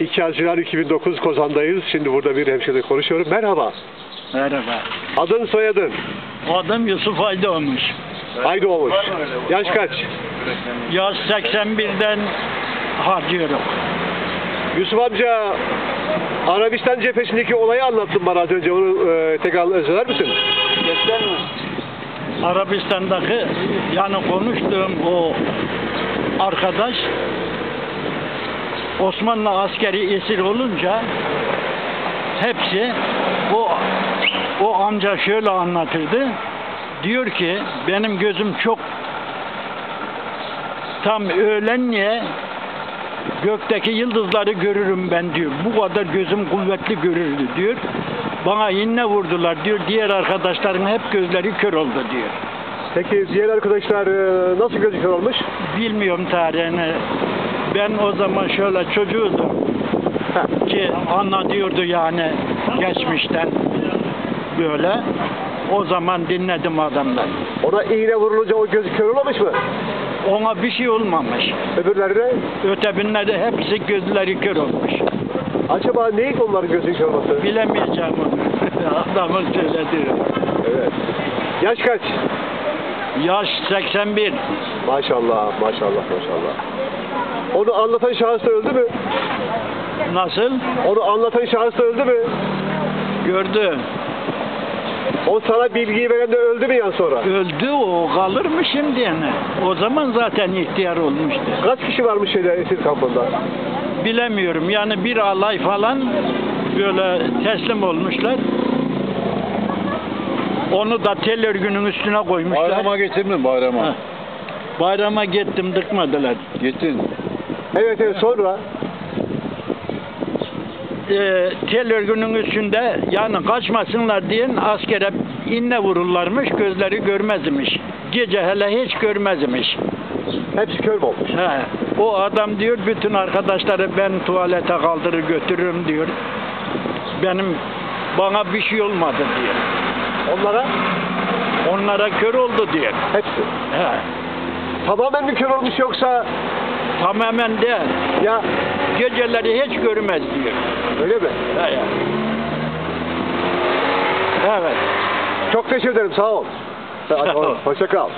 2 Haziran 2009 Kozan'dayız. Şimdi burada bir hemşire konuşuyorum. Merhaba. Merhaba. Adın soyadın? Adım Yusuf Aydoğmuş. Ayda olmuş. Yaş kaç? Yaş 81'den harcıyorum. Yusuf amca Arabistan cephesindeki olayı anlattın bana az önce. Onu e, tekrar söyler misin? Arabistan'daki yani konuştuğum o arkadaş Osmanlı askeri esir olunca hepsi o o amca şöyle anlatırdı. Diyor ki benim gözüm çok tam öğlenliğe gökteki yıldızları görürüm ben diyor. Bu kadar gözüm kuvvetli görürdü diyor. Bana inne vurdular diyor. Diğer arkadaşların hep gözleri kör oldu diyor. Peki diğer arkadaşlar e, nasıl gözüküyor olmuş? Bilmiyorum tarihini. Ben o zaman şöyle çocuğuydum ki anlatıyordu yani geçmişten böyle. O zaman dinledim adamlar. Ona iğne vurulunca o gözü kör olmamış mı? Ona bir şey olmamış. Öbürlerine Ötebinleri de hepsi gözleri kör olmuş. acaba neydi onların gözü kör olması? Bilemeyeceğim onu. Adamın söyledi. Evet. Yaş kaç? Yaş 81. Maşallah, maşallah, maşallah. Onu anlatan şahıs da öldü mü? Nasıl? Onu anlatan şahıs da öldü mü? Gördü. O sana bilgiyi veren de öldü mü yan sonra? Öldü o kalır mı şimdi yani? O zaman zaten ihtiyar olmuştu. Kaç kişi varmış şeyde esir kampında? Bilemiyorum yani bir alay falan böyle teslim olmuşlar. Onu da tel örgünün üstüne koymuşlar. Bayrama getirdin mi bayrama? Ha. Bayrama gittim dıkmadılar. Gittin. Evet evet sonra Ee, tel örgünün üstünde yani kaçmasınlar diye askere inne vururlarmış gözleri görmezmiş. Gece hele hiç görmezmiş. hepsi kör olmuş? He. O adam diyor bütün arkadaşları ben tuvalete kaldırır götürürüm diyor. Benim bana bir şey olmadı diyor. Onlara Onlara kör oldu diyor. hepsi. He. Tamamen mi kör olmuş yoksa Tamamen de ya geceleri hiç görmez diyor. öyle mi? He. he. Evet. Çok teşekkür ederim sağ ol. Sağ ol. Hoşça kal.